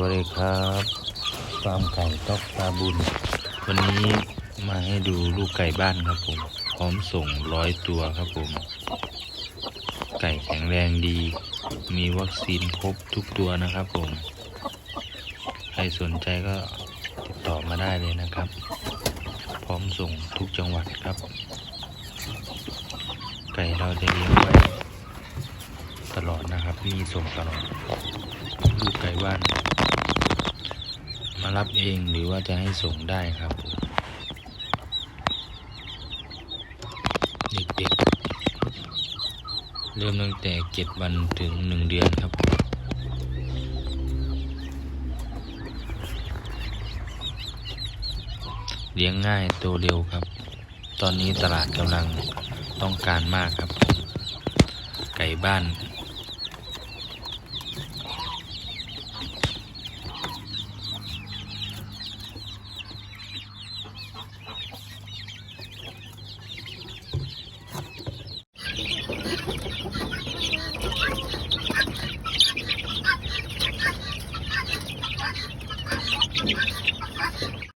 วัสดีครับฟาร์มไก่ต๊อกตาบุญ วันนี้มาให้ดูลูกไก่บ้านครับผม พร้อมส่งร้อยตัวครับผม ไก่แข็งแรงดี มีวัคซีนครบทุกตัวนะครับผม ใครสนใจก็ติดต่อมาได้เลยนะครับ พร้อมส่งทุกจังหวัดครับ ไก่เราจะเลี้ยงไว้ตลอดนะครับ มีส่งตลอดลูกไก่บ้าน มารับเองหรือว่าจะให้ส่งได้ครับ เด็กๆ เริ่มตั้งแต่เจ็ดวันถึงหนึ่งเดือนครับ เลี้ยงง่ายโตเร็วครับ ตอนนี้ตลาดกำลังต้องการมากครับ ไก่บ้าน Thank you.